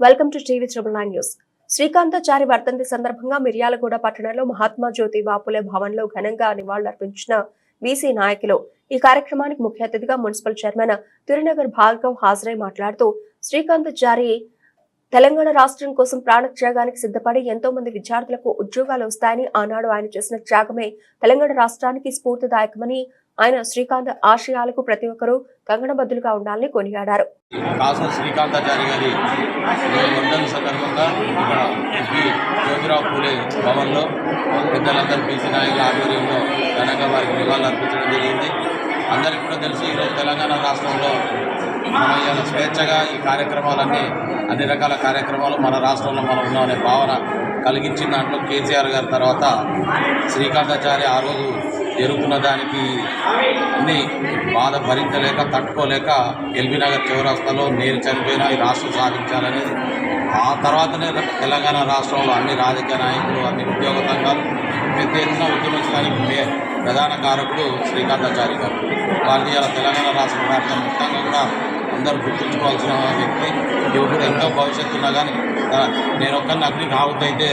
Welcome to TV triple nine news. Srikanthachari వర్ధంతి సందర్భంగా మిర్యాలగూడ పట్టణంలో మహాత్మా జ్యోతి బాపులే భవన్లో ఘనంగా నివాళులర్పించిన బీసీ నాయకులు ఈ కార్యక్రమానికి ముఖ్య అతిథిగా మున్సిపల్ చైర్మన్ తిరునగర్ భార్గవ్ హాజరై మాట్లాడుతూ శ్రీకాంతాచారి తెలంగాణ రాష్ట్రం కోసం ప్రాణత్యాగానికి సిద్ధపడి ఎంతో మంది విద్యార్థులకు ఉద్యోగాలు వస్తాయని ఆనాడు ఆయన చేసిన త్యాగమే తెలంగాణ రాష్ట్రానికి స్ఫూర్తిదాయకమని ఆయన శ్రీకాంత్ ఆశయాలకు ప్రతి ఒక్కరూ కంగణబద్దులుగా ఉండాలని కొనియాడారు. కాసం శ్రీకాంతాచారి గారి వర్ధన్ సందర్భంగా ఇక్కడ ఎంపీ జ్యోతిరావు పూలే భవన్లో పెద్దలందరూ బీసీ నాయకుల ఆధ్వర్యంలో ఘనంగా వారికి నివాళులు అర్పించడం జరిగింది. అందరికీ కూడా తెలిసి ఈరోజు తెలంగాణ రాష్ట్రంలో మనం ఇవాళ స్వేచ్ఛగా ఈ కార్యక్రమాలన్నీ అన్ని రకాల కార్యక్రమాలు మన రాష్ట్రంలో మనం ఉన్నామనే భావన కలిగించిన దాంట్లో కేసీఆర్ గారి తర్వాత శ్రీకాంతాచారి ఆ రోజు జరుగుతున్న దానికి అన్ని బాధ భరించలేక తట్టుకోలేక ఎల్బీ నగర్ చౌరస్తాలో నేను చనిపోయినా ఈ రాష్ట్రం సాధించాలని ఆ తర్వాతనే తెలంగాణ రాష్ట్రంలో అన్ని రాజకీయ నాయకులు అన్ని ఉద్యోగ సంఘాలు పెద్ద ఎత్తున ఉద్యమించడానికి ప్రధాన కారకుడు శ్రీకాంతాచారి గారు. వారిని ఇలా తెలంగాణ రాష్ట్ర వ్యాప్తం మొత్తంగా కూడా అందరూ గుర్తుంచుకోవాల్సిన వ్యక్తి. యువకుడు ఎంతో భవిష్యత్తు ఉన్నా కానీ నేను ఒక్కరిని అగ్నికి ఆవుతైతే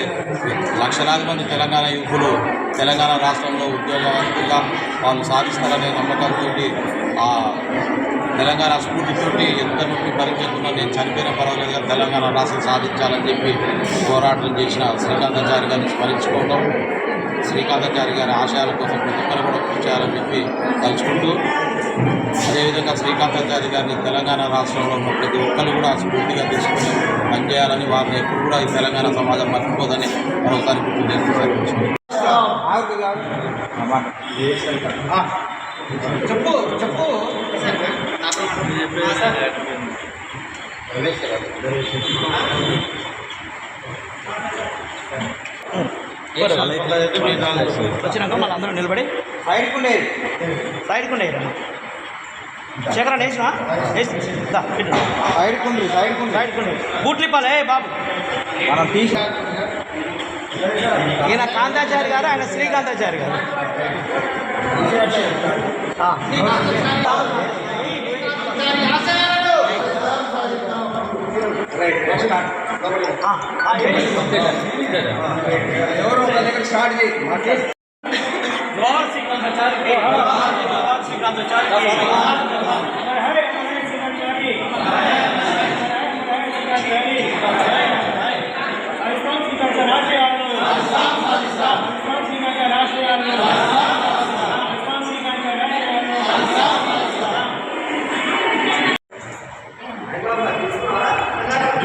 లక్షలాది మంది తెలంగాణ యువకులు తెలంగాణ రాష్ట్రంలో ఉద్యోగవంతులుగా వాళ్ళు సాధిస్తారనే నమ్మకంతో ఆ తెలంగాణ స్ఫూర్తితోటి ఎంత నొప్పి భరించకుండా నేను చనిపోయిన పర్వాలేదు కానీ తెలంగాణ రాష్ట్రం సాధించాలని చెప్పి పోరాటం చేసిన శ్రీకాంతాచారి గారిని స్మరించుకోవడం శ్రీకాంతాచారి గారి ఆశయాల కోసం ప్రతి ఒక్కరు కూడా కృషి చేయాలని చెప్పి తలుచుకుంటూ అదేవిధంగా శ్రీకాంతాచారి గారిని తెలంగాణ రాష్ట్రంలో ఉన్న ప్రతి ఒక్కరు కూడా స్ఫూర్తిగా తీసుకుని పనిచేయాలని వారిని ఎప్పుడు కూడా ఈ తెలంగాణ సమాజం మర్చిపోదని మరోసారి గుర్తు చేస్తూ చెప్పు చెప్పు. వచ్చినాక మళ్ళీ అందరూ నిలబడి. సైడ్కు ఉండేది సైడ్కు ఉండేది శేఖర వేసినా? వేసి సైడ్కు ఉండి సైడ్కు సైడ్కు ఉండి బూట్లు ఇప్పాలి? ఏ బాబు. మనం తీసి ఈయన కాంతాచారి గారు ఆయన శ్రీకాంతాచారి గారు. ఎవరు స్టార్ట్ చేయి. శ్రీకాంతాచారి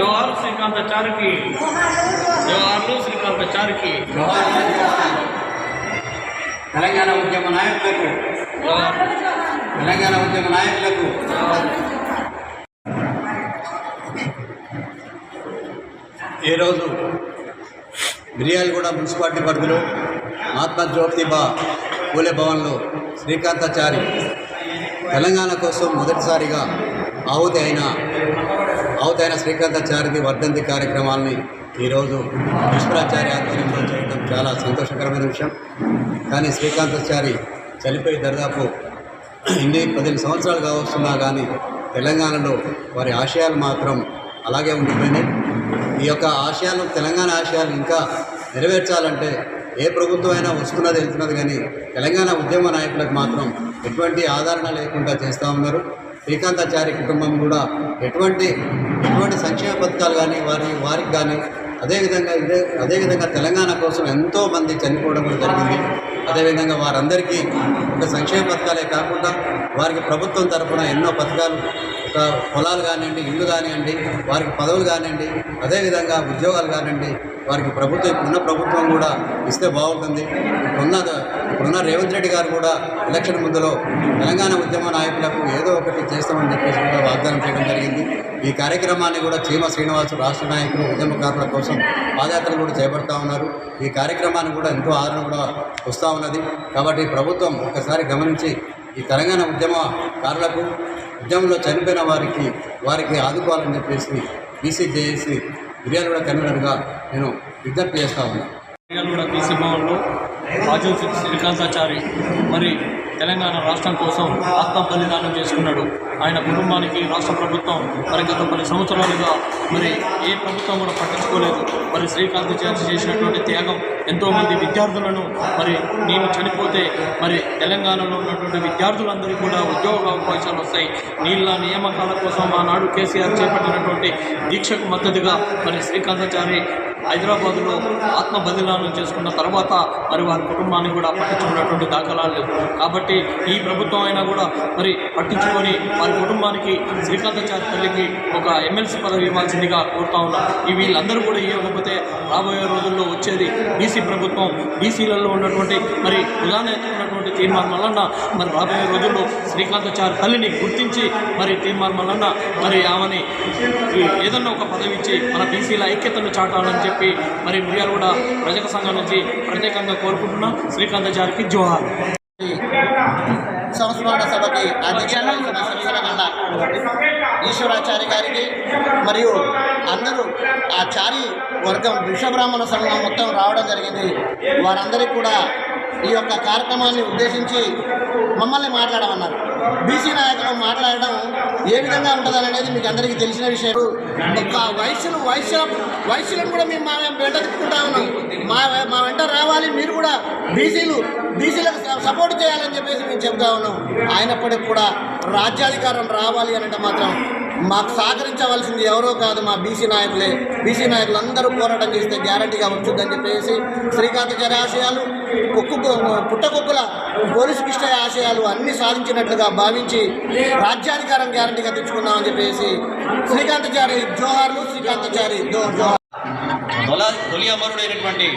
జోహార్ శ్రీకాంతాచారికి జోహార్లు శ్రీకాంతాచారికి తెలంగాణ ఉద్యమ నాయకులకు తెలంగాణ ఉద్యమ నాయకులకు ఈరోజు మిర్యాలగూడ మున్సిపాలిటీ పరిధిలో మహాత్మా జ్యోతిబా పూలే భవన్లో శ్రీకాంతాచారి తెలంగాణ కోసం మొదటిసారిగా ఆహుతి అయిన అవతైన శ్రీకాంతాచార్యది వర్ధంతి కార్యక్రమాల్ని ఈరోజు విశ్వరాచార్య ఆధ్వర్యంలో చేయడం చాలా సంతోషకరమైన విషయం. కానీ శ్రీకాంతాచారి చనిపోయి దాదాపు ఇన్ని పదిహేను సంవత్సరాలు కావస్తున్నా కానీ తెలంగాణలో వారి ఆశయాలు మాత్రం అలాగే ఉండిపోయినాయి. ఈ యొక్క ఆశయాలు తెలంగాణ ఆశయాలు ఇంకా నెరవేర్చాలంటే ఏ ప్రభుత్వం అయినా వస్తున్నది వెళ్తున్నది కానీ తెలంగాణ ఉద్యమ నాయకులకు మాత్రం ఎటువంటి ఆదరణ లేకుండా చేస్తూ ఉన్నారు. శ్రీకాంతాచారి కుటుంబం కూడా ఎటువంటి ఎటువంటి సంక్షేమ పథకాలు కానీ వారి వారికి కానీ అదేవిధంగా ఇదే అదేవిధంగా తెలంగాణ కోసం ఎంతో మంది చనిపోవడం కూడా జరిగింది. అదేవిధంగా వారందరికీ ఒక సంక్షేమ పథకాలే కాకుండా వారికి ప్రభుత్వం తరఫున ఎన్నో పథకాలు పొలాలు కానివ్వండి ఇల్లు కానివ్వండి వారికి పదవులు కానివ్వండి అదేవిధంగా ఉద్యోగాలు కానివ్వండి వారికి ప్రభుత్వం ఇప్పుడున్న ప్రభుత్వం కూడా ఇస్తే బాగుంటుంది. ఇప్పుడున్న ఇప్పుడున్న రేవంత్ రెడ్డి గారు కూడా ఎలక్షన్ ముందులో తెలంగాణ ఉద్యమ నాయకులకు ఏదో ఒకటి చేస్తామని చెప్పేసి కూడా వాగ్దానం చేయడం జరిగింది. ఈ కార్యక్రమాన్ని కూడా చీమ శ్రీనివాసు రాష్ట్ర నాయకులు ఉద్యమకారుల కోసం పాదయాత్రలు కూడా చేపడతా ఉన్నారు. ఈ కార్యక్రమానికి కూడా ఎంతో ఆదరణ కూడా వస్తూ ఉన్నది. కాబట్టి ప్రభుత్వం ఒకసారి గమనించి ఈ తెలంగాణ ఉద్యమకారులకు ఉద్యమంలో చనిపోయిన వారికి వారికి ఆదుకోవాలని చెప్పేసి బీసీ జేఏసీ మిర్యాలగూడ కన్వీనర్గా నేను విజ్ఞప్తి చేస్తా ఉన్నాను కూడా బీసీ భవన్లో రాజు శ్రీకాంతాచారి మరి తెలంగాణ రాష్ట్రం కోసం ఆత్మ బలిదానం చేసుకున్నాడు. ఆయన కుటుంబానికి రాష్ట్ర ప్రభుత్వం మరి గత పది సంవత్సరాలుగా మరి ఏ ప్రభుత్వం కూడా పట్టించుకోలేదు. మరి శ్రీకాంత్ చార్జీ చేసినటువంటి త్యాగం ఎంతోమంది విద్యార్థులను మరి నేను చనిపోతే మరి తెలంగాణలో ఉన్నటువంటి విద్యార్థులందరికీ కూడా ఉద్యోగ అవకాశాలు వస్తాయి. నీళ్ళ నియామకాల కోసం ఆనాడు కేసీఆర్ చేపట్టినటువంటి దీక్షకు మద్దతుగా మరి శ్రీకాంతాచారి హైదరాబాద్లో ఆత్మ బదిలాలను చేసుకున్న తర్వాత మరి వారి కుటుంబాన్ని కూడా పట్టించుకున్నటువంటి దాఖలాలు లేవు. కాబట్టి ఈ ప్రభుత్వం అయినా కూడా మరి పట్టించుకొని వారి కుటుంబానికి శ్రీకాంతాచారి తల్లికి ఒక ఎమ్మెల్సీ పదవి ఇవ్వాల్సిందిగా కోరుతా ఉన్నాం. ఈ వీళ్ళందరూ కూడా ఇవ్వకపోతే రాబోయే రోజుల్లో వచ్చేది బీసీ ప్రభుత్వం బీసీలలో ఉన్నటువంటి మరి ప్రధాన ఎత్తుకున్నటువంటి తీర్మానం వలన మరి రాబోయే రోజుల్లో శ్రీకాంతాచారి తల్లిని గుర్తించి మరి తీర్మానం వలన మరి ఆమెని ఏదన్నా ఒక పదవి ఇచ్చి మన బీసీల ఐక్యతను చాటాలని చెప్పి మరి మిర్యాలగూడ ప్రజల సంఘం నుంచి ప్రత్యేకంగా కోరుకుంటున్నాం. శ్రీకాంతాచారికి జోహార్. సంస్మరణ సభకి శ్రీశైలగండ ఈశ్వరాచారి గారికి మరియు అందరూ ఆ చారి వర్గం విశ్వబ్రాహ్మణ సంఘం మొత్తం రావడం జరిగింది. వారందరికీ కూడా ఈ యొక్క కార్యక్రమాన్ని ఉద్దేశించి మమ్మల్ని మాట్లాడమన్నారు. బీసీ నాయకులు మాట్లాడడం ఏ విధంగా ఉంటుందని అనేది మీకు అందరికీ తెలిసిన విషయం. ఒక వయసును వయసు వయసులను కూడా మేము మా వెంట తిప్పుకుంటా ఉన్నాం. మా మా వెంట రావాలి మీరు కూడా బీసీలు బీసీలకు సపోర్ట్ చేయాలని చెప్పేసి మేము చెప్తా ఉన్నాం. అయినప్పటికీ కూడా రాజ్యాధికారం రావాలి అనంటే మాత్రం మాకు సహకరించవలసింది ఎవరో కాదు మా బీసీ నాయకులే. బీసీ నాయకులు అందరూ పోరాటం చేస్తే గ్యారంటీగా ఉంచుద్దని చెప్పేసి శ్రీకాంత ఆశయాలు కుక్కు పుట్టకుక్కుల పోలీసు కృష్ణ ఆశయాలు అన్ని సాధించినట్లుగా భావించి రాజ్యాధికారం గ్యారంటీగా తెచ్చుకుందామని చెప్పేసి శ్రీకాంతచారి జోహార్లు శ్రీకాంతచారి జో జోహార్ తొల తొలి అమరుడైనటువంటి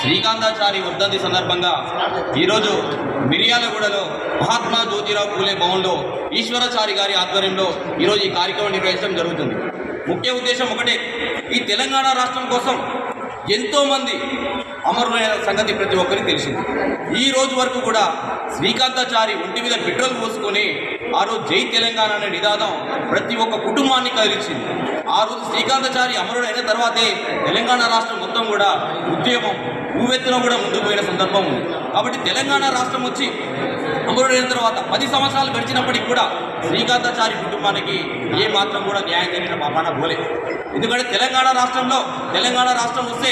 శ్రీకాంతాచారి వర్ధంతి సందర్భంగా ఈరోజు మిర్యాలగూడలో మహాత్మా జ్యోతిరావు పూలే భవన్లో ఈశ్వరాచారి గారి ఆధ్వర్యంలో ఈరోజు ఈ కార్యక్రమం నిర్వహించడం జరుగుతుంది. ముఖ్య ఉద్దేశం ఒకటే ఈ తెలంగాణ రాష్ట్రం కోసం ఎంతోమంది అమరులైన సంగతి ప్రతి ఒక్కరికి తెలిసింది. ఈ రోజు వరకు కూడా శ్రీకాంతాచారి ఒంటి మీద పెట్రోల్ పోసుకొని ఆ రోజు జై తెలంగాణ అనే నిదాదం ప్రతి ఒక్క కుటుంబాన్ని కదిలించింది. ఆ రోజు శ్రీకాంతాచారి అమరుడైన తర్వాతే తెలంగాణ రాష్ట్రం మొత్తం కూడా ఉద్యమం ఊవెత్తున కూడా ముందుకు పోయిన సందర్భం ఉంది. కాబట్టి తెలంగాణ రాష్ట్రం వచ్చి అమరుడైన తర్వాత పది సంవత్సరాలు గడిచినప్పటికీ కూడా శ్రీకాంతాచారి కుటుంబానికి ఏ మాత్రం కూడా న్యాయం జరిగిన పాపాన పోలే ఎందుకంటే తెలంగాణ రాష్ట్రంలో తెలంగాణ రాష్ట్రం వస్తే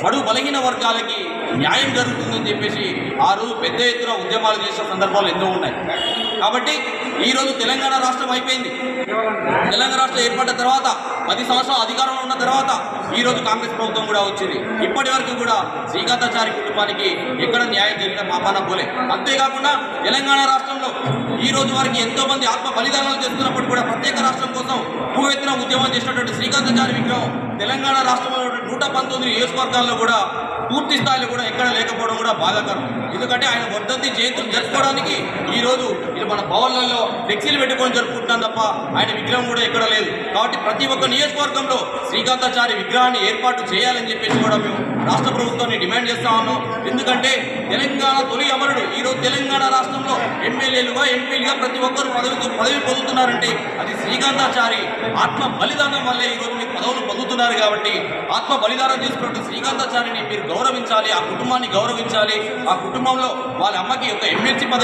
బడు బలహీన వర్గాలకి న్యాయం జరుగుతుందని చెప్పేసి ఆ రోజు పెద్ద ఎత్తున ఉద్యమాలు చేసిన సందర్భాలు ఎన్నో ఉన్నాయి. కాబట్టి ఈరోజు తెలంగాణ రాష్ట్రం అయిపోయింది. తెలంగాణ రాష్ట్రం ఏర్పడిన తర్వాత పది సంవత్సరాలు అధికారంలో ఉన్న తర్వాత ఈ రోజు కాంగ్రెస్ ప్రభుత్వం కూడా వచ్చింది. ఇప్పటి వరకు కూడా శ్రీకాంతాచారి కుటుంబానికి ఎక్కడ న్యాయం జరిగిన మాపాన పోలే. అంతేకాకుండా తెలంగాణ రాష్ట్రంలో ఈ రోజు వారికి ఎంతో మంది ఆత్మ బలిదానాలు చేస్తున్నప్పుడు కూడా ప్రత్యేక రాష్ట్రం కోసం భూవెత్తున ఉద్యమం చేసినటువంటి శ్రీకాంతాచారి విగ్రహం తెలంగాణ రాష్ట్రంలో నూట పంతొమ్మిది నియోజకవర్గాల్లో కూడా పూర్తి స్థాయిలో కూడా ఎక్కడ లేకపోవడం కూడా బాధాకరం. ఎందుకంటే ఆయన వర్ధంతి జయంతులు జరుపుకోవడానికి ఈ రోజు ఇది మన భవన్లలో ఫ్లెక్సీలు పెట్టుకొని జరుపుకుంటున్నాం తప్ప ఆయన విగ్రహం కూడా ఎక్కడ లేదు. కాబట్టి ప్రతి ఒక్క నియోజకవర్గంలో శ్రీకాంతాచారి విగ్రహాన్ని ఏర్పాటు చేయాలని చెప్పేసి కూడా మేము రాష్ట్ర ప్రభుత్వాన్ని డిమాండ్ చేస్తా ఉన్నాం. ఎందుకంటే తెలంగాణ తొలి అమరుడు ఈ రోజు తెలంగాణ రాష్ట్రంలో ఎమ్మెల్యేలుగా ఎంపీలుగా ప్రతి ఒక్కరు పదవి పదవి పొందుతున్నారంటే అది శ్రీకాంతాచారి ఆత్మ బలిదానం వల్లే ఈరోజు మీకు పదవులు పొందుతున్నారు కాబట్టి ఆత్మ బలిదానం చేసుకున్నట్టు శ్రీకాంతాచారిని మీరు గౌరవించాలి ఆ కుటుంబాన్ని గౌరవించాలి. ఆ కుటుంబంలో వాళ్ళ అమ్మకి ఒక ఎమ్మెల్సీ పదవి